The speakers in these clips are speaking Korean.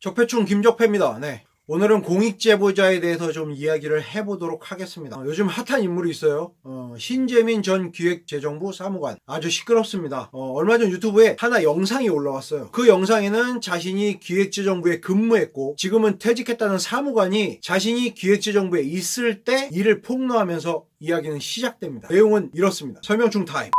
적폐충 김적폐입니다. 네. 오늘은 공익제보자에 대해서 좀 이야기를 해보도록 하겠습니다. 어, 요즘 핫한 인물이 있어요. 어, 신재민 전 기획재정부 사무관. 아주 시끄럽습니다. 어, 얼마 전 유튜브에 하나 영상이 올라왔어요. 그 영상에는 자신이 기획재정부에 근무했고 지금은 퇴직했다는 사무관이 자신이 기획재정부에 있을 때 일을 폭로하면서 이야기는 시작됩니다. 내용은 이렇습니다. 설명충 타임.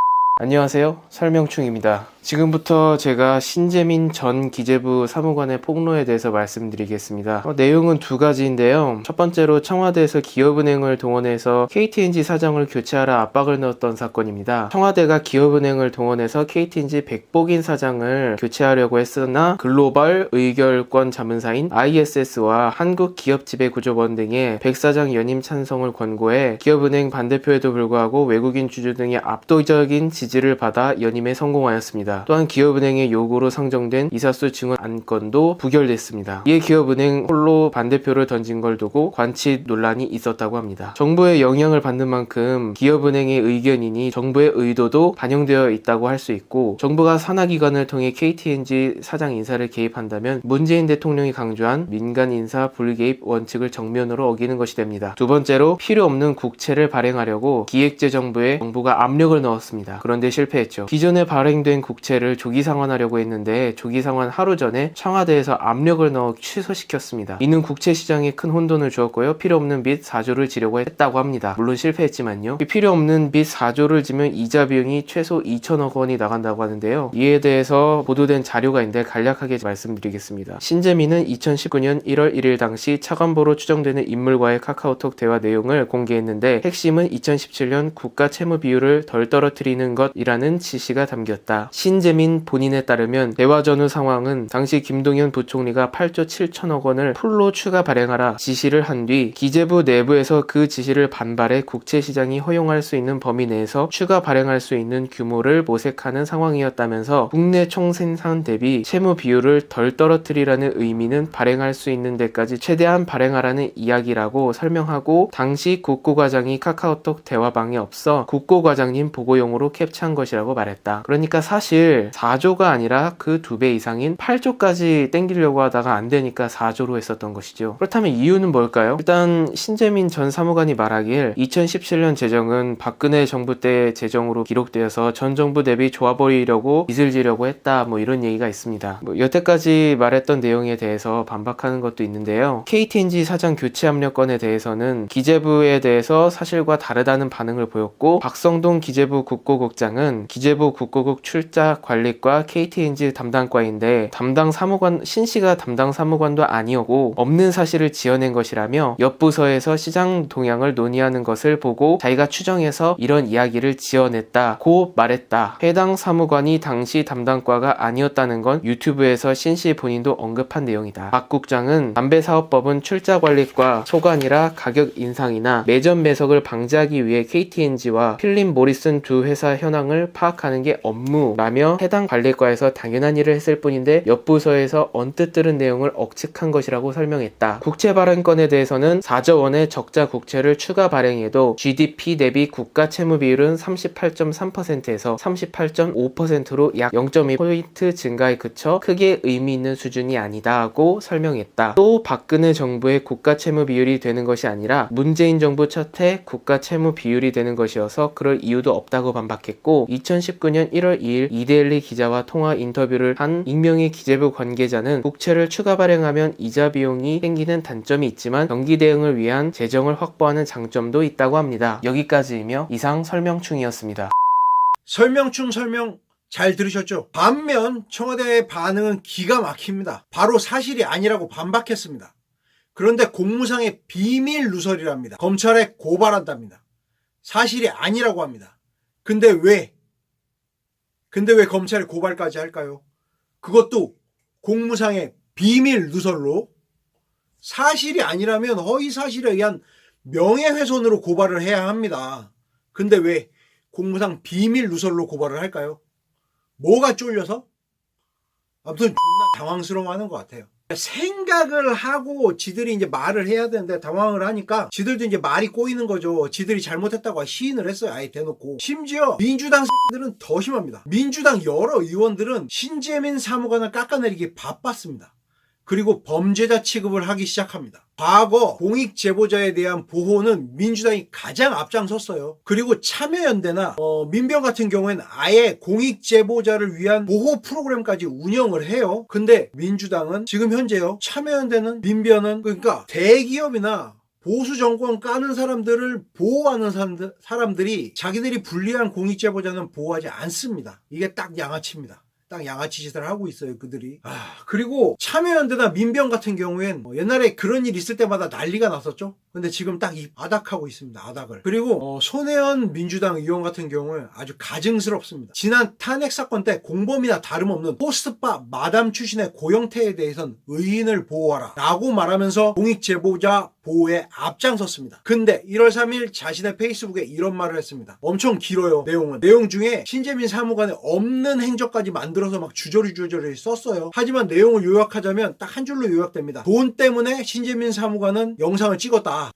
안녕하세요. 설명충입니다. 지금부터 제가 신재민 전 기재부 사무관의 폭로에 대해서 말씀드리겠습니다. 어, 내용은 두 가지인데요. 첫 번째로 청와대에서 기업은행을 동원해서 KTNG 사장을 교체하라 압박을 넣었던 사건입니다. 청와대가 기업은행을 동원해서 KTNG 백복인 사장을 교체하려고 했으나 글로벌 의결권 자문사인 ISS와 한국기업지배구조원 등의 백 사장 연임 찬성을 권고해 기업은행 반대표에도 불구하고 외국인 주주 등의 압도적인 지지 를 받아 연임에 성공하였습니다. 또한 기업은행의 요구로 상정된 이사수 증언 안건도 부결됐습니다. 이에 기업은행 홀로 반대표를 던진 걸 두고 관치 논란이 있었다고 합니다. 정부의 영향을 받는 만큼 기업은행의 의견이니 정부의 의도도 반영되어 있다고 할 수 있고 정부가 산하기관을 통해 KTNG 사장 인사를 개입한다면 문재인 대통령이 강조한 민간 인사 불개입 원칙을 정면으로 어기는 것이 됩니다. 두 번째로 필요 없는 국채를 발행하려고 기획재정부에 정부가 압력을 넣었습니다. 그런데 실패했죠. 기존에 발행된 국채를 조기 상환하려고 했는데 조기 상환 하루 전에 청와대에서 압력을 넣어 취소시켰습니다. 이는 국채 시장에 큰 혼돈을 주었고요. 필요 없는 빚 4조를 지려고 했다고 합니다. 물론 실패했지만요. 이 필요 없는 빚 4조를 지면 이자 비용이 최소 2천억 원이 나간다고 하는데요. 이에 대해서 보도된 자료가 있는데 간략하게 말씀드리겠습니다. 신재민은 2019년 1월 1일 당시 차관보로 추정되는 인물과의 카카오톡 대화 내용을 공개했는데 핵심은 2017년 국가 채무 비율을 덜 떨어뜨리는 것 이라는 지시가 담겼다. 신재민 본인에 따르면 대화 전후 상황은 당시 김동연 부총리가 8조 7천억 원을 풀로 추가 발행하라 지시를 한 뒤 기재부 내부에서 그 지시를 반발해 국채 시장이 허용할 수 있는 범위 내에서 추가 발행할 수 있는 규모를 모색하는 상황이었다면서 국내 총생산 대비 채무 비율을 덜 떨어뜨리라는 의미는 발행할 수 있는 데까지 최대한 발행하라는 이야기라고 설명하고 당시 국고과장이 카카오톡 대화방에 없어 국고과장님 보고용으로 캡 처한 것이라고 말했다. 그러니까 사실 4조가 아니라 그 두 배 이상인 8조까지 땡기려고 하다가 안 되니까 4조로 했었던 것이죠. 그렇다면 이유는 뭘까요? 일단 신재민 전 사무관이 말하길 2017년 재정은 박근혜 정부 때 재정으로 기록되어서 전 정부 대비 좋아버리려고 빚을 지려고 했다 뭐 이런 얘기가 있습니다. 뭐 여태까지 말했던 내용에 대해서 반박하는 것도 있는데요. KTNG 사장 교체 압력 건에 대해서는 기재부에 대해서 사실과 다르다는 반응을 보였고 박성동 기재부 국고국 장은 기재부 국고국 출자 관리과 KTNG 담당과인데 담당 사무관 신 씨가 담당 사무관도 아니었고 없는 사실을 지어낸 것이라며 옆 부서에서 시장 동향을 논의하는 것을 보고 자기가 추정해서 이런 이야기를 지어냈다 고 말했다. 해당 사무관이 당시 담당과가 아니었다는 건 유튜브에서 신 씨 본인도 언급한 내용이다. 박 국장은 담배 사업법은 출자 관리과 소관이라 가격 인상이나 매점 매석을 방지하기 위해 KTNG와 필립 모리슨 두 회사 현 황을 파악하는 게 업무라며 해당 관리과에서 당연한 일을 했을 뿐인데 옆 부서에서 언뜻 들은 내용을 억측한 것이라고 설명했다. 국채 발행건에 대해서는 4조 원의 적자 국채를 추가 발행해도 GDP 대비 국가 채무 비율은 38.3%에서 38.5%로 약 0.2포인트 증가에 그쳐 크게 의미 있는 수준이 아니다 하고 설명했다. 또 박근혜 정부의 국가 채무 비율이 되는 것이 아니라 문재인 정부 첫해 국가 채무 비율이 되는 것이어서 그럴 이유도 없다고 반박했고 2019년 1월 2일 이데일리 기자와 통화 인터뷰를 한 익명의 기재부 관계자는 국채를 추가 발행하면 이자 비용이 생기는 단점이 있지만 경기 대응을 위한 재정을 확보하는 장점도 있다고 합니다. 여기까지이며 이상 설명충이었습니다. 설명충 설명 잘 들으셨죠? 반면 청와대의 반응은 기가 막힙니다. 바로 사실이 아니라고 반박했습니다. 그런데 공무상의 비밀 누설이랍니다. 검찰에 고발한답니다. 사실이 아니라고 합니다. 근데 왜? 근데 왜 검찰에 고발까지 할까요? 그것도 공무상의 비밀 누설로 사실이 아니라면 허위 사실에 의한 명예훼손으로 고발을 해야 합니다. 근데 왜 공무상 비밀 누설로 고발을 할까요? 뭐가 쫄려서? 아무튼 존나 당황스러워하는 것 같아요. 생각을 하고 지들이 이제 말을 해야 되는데 당황을 하니까 지들도 이제 말이 꼬이는 거죠. 지들이 잘못했다고 시인을 했어요. 아예 대놓고. 심지어 민주당 새끼들은 더 심합니다. 민주당 여러 의원들은 신재민 사무관을 깎아내리기 바빴습니다. 그리고 범죄자 취급을 하기 시작합니다. 과거 공익 제보자에 대한 보호는 민주당이 가장 앞장섰어요. 그리고 참여연대나 어, 민병 같은 경우에는 아예 공익 제보자를 위한 보호 프로그램까지 운영을 해요. 근데 민주당은 지금 현재요. 참여연대는 민변은 그러니까 대기업이나 보수 정권 까는 사람들을 보호하는 사람들, 사람들이 자기들이 불리한 공익 제보자는 보호하지 않습니다. 이게 딱 양아치입니다. 딱 양아치 짓을 하고 있어요, 그들이. 아, 그리고 참여연대나 민병 같은 경우엔 뭐 옛날에 그런 일 있을 때마다 난리가 났었죠? 근데 지금 딱 이 아닥하고 있습니다, 아닥을. 그리고 어, 손혜원 민주당 의원 같은 경우에 아주 가증스럽습니다. 지난 탄핵 사건 때 공범이나 다름없는 포스트바 마담 출신의 고영태에 대해선 의인을 보호하라 라고 말하면서 공익 제보자 보호에 앞장섰습니다. 근데 1월 3일 자신의 페이스북에 이런 말을 했습니다. 엄청 길어요, 내용은. 내용 중에 신재민 사무관의 없는 행적까지 만들어 서 막 주저리 주저리 썼어요. 하지만 내용을 요약하자면 딱 한 줄로 요약됩니다. 돈 때문에 신재민 사무관은 영상을 찍었다.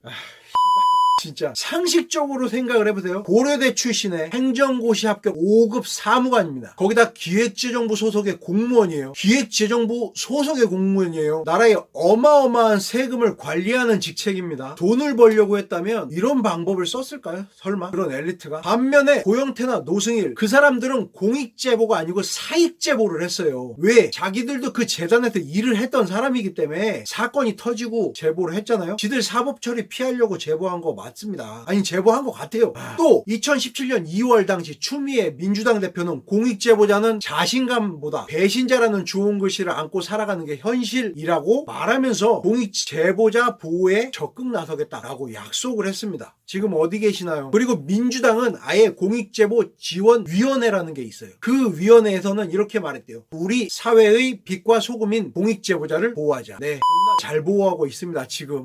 아, 진짜 상식적으로 생각을 해보세요. 고려대 출신의 행정고시 합격 5급 사무관입니다. 거기다 기획재정부 소속의 공무원이에요. 기획재정부 소속의 공무원이에요. 나라의 어마어마한 세금을 관리하는 직책입니다. 돈을 벌려고 했다면 이런 방법을 썼을까요? 설마? 그런 엘리트가? 반면에 고영태나 노승일 그 사람들은 공익제보가 아니고 사익제보를 했어요. 왜? 자기들도 그 재단에서 일을 했던 사람이기 때문에 사건이 터지고 제보를 했잖아요. 지들 사법처리 피하려고 제보한 거 맞 습니다. 아니 제보한 것 같아요. 또 2017년 2월 당시 추미애 민주당 대표는 공익 제보자는 자신감보다 배신자라는 좋은 글씨를 안고 살아가는 게 현실이라고 말하면서 공익 제보자 보호에 적극 나서겠다라고 약속을 했습니다. 지금 어디 계시나요? 그리고 민주당은 아예 공익 제보 지원 위원회라는 게 있어요. 그 위원회에서는 이렇게 말했대요. 우리 사회의 빛과 소금인 공익 제보자를 보호하자. 네. 잘 보호하고 있습니다. 지금.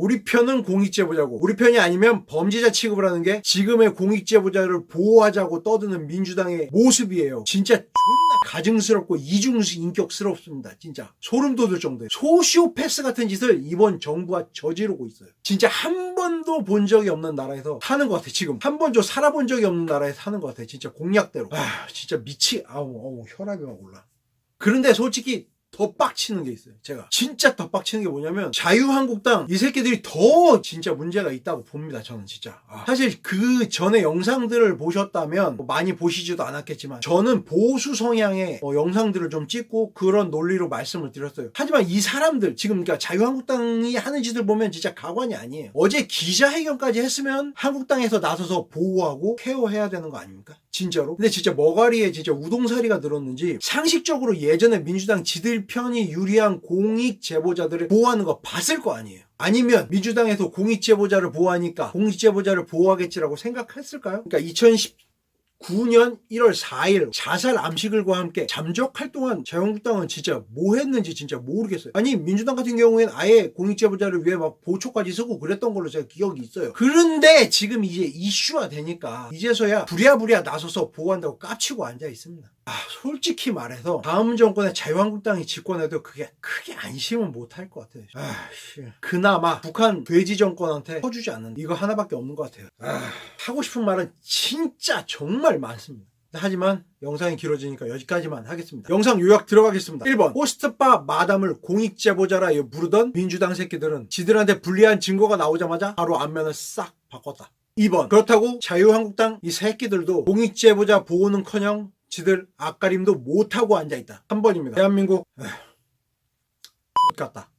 우리 편은 공익제보자고 우리 편이 아니면 범죄자 취급을 하는 게 지금의 공익제보자를 보호하자고 떠드는 민주당의 모습이에요. 진짜 존나 가증스럽고 이중인격스럽습니다. 진짜 소름 돋을 정도예요. 소시오패스 같은 짓을 이번 정부가 저지르고 있어요. 진짜 한 번도 본 적이 없는 나라에서 사는 것 같아. 지금 한 번도 살아본 적이 없는 나라에 사는 것 같아. 진짜 공약대로. 아 진짜 미치. 아우 아우 혈압이 막 올라. 그런데 솔직히 더 빡치는 게 있어요. 제가 진짜 더 빡치는 게 뭐냐면 자유한국당 이 새끼들이 더 진짜 문제가 있다고 봅니다. 저는 진짜 아, 사실 그 전에 영상들을 보셨다면 뭐 많이 보시지도 않았겠지만 저는 보수 성향의 어, 영상들을 좀 찍고 그런 논리로 말씀을 드렸어요. 하지만 이 사람들 지금 그러니까 자유한국당이 하는 짓을 보면 진짜 가관이 아니에요. 어제 기자회견까지 했으면 한국당에서 나서서 보호하고 케어해야 되는 거 아닙니까? 진짜로? 근데 진짜 머가리에 진짜 우동사리가 늘었는지 상식적으로 예전에 민주당 지들 편이 유리한 공익 제보자들을 보호하는 거 봤을 거 아니에요. 아니면 민주당에서 공익 제보자를 보호하니까 공익 제보자를 보호하겠지라고 생각했을까요? 그러니까 2010 9년 1월 4일 자살 암시글과 함께 잠적할 동안 자유한국당은 진짜 뭐 했는지 진짜 모르겠어요. 아니 민주당 같은 경우에는 아예 공익제보자를 위해 막 보초까지 쓰고 그랬던 걸로 제가 기억이 있어요. 그런데 지금 이제 이슈화 되니까 이제서야 부랴부랴 나서서 보호한다고 깝치고 앉아 있습니다. 아 솔직히 말해서 다음 정권에 자유한국당이 집권해도 그게 크게 안심은 못 할 것 같아요. 아 씨 그나마 북한 돼지 정권한테 퍼주지 않는 이거 하나밖에 없는 것 같아요. 아, 하고 싶은 말은 진짜 정말 많습니다. 하지만 영상이 길어지니까 여기까지만 하겠습니다. 영상 요약 들어가겠습니다. 1번 포스트바 마담을 공익 제보자라 부르던 민주당 새끼들은 지들한테 불리한 증거가 나오자마자 바로 안면을 싹 바꿨다. 2번 그렇다고 자유한국당 이 새끼들도 공익 제보자 보호는커녕 지들 앞가림도 못하고 앉아있다. 3번입니다. 대한민국 에휴, 같다.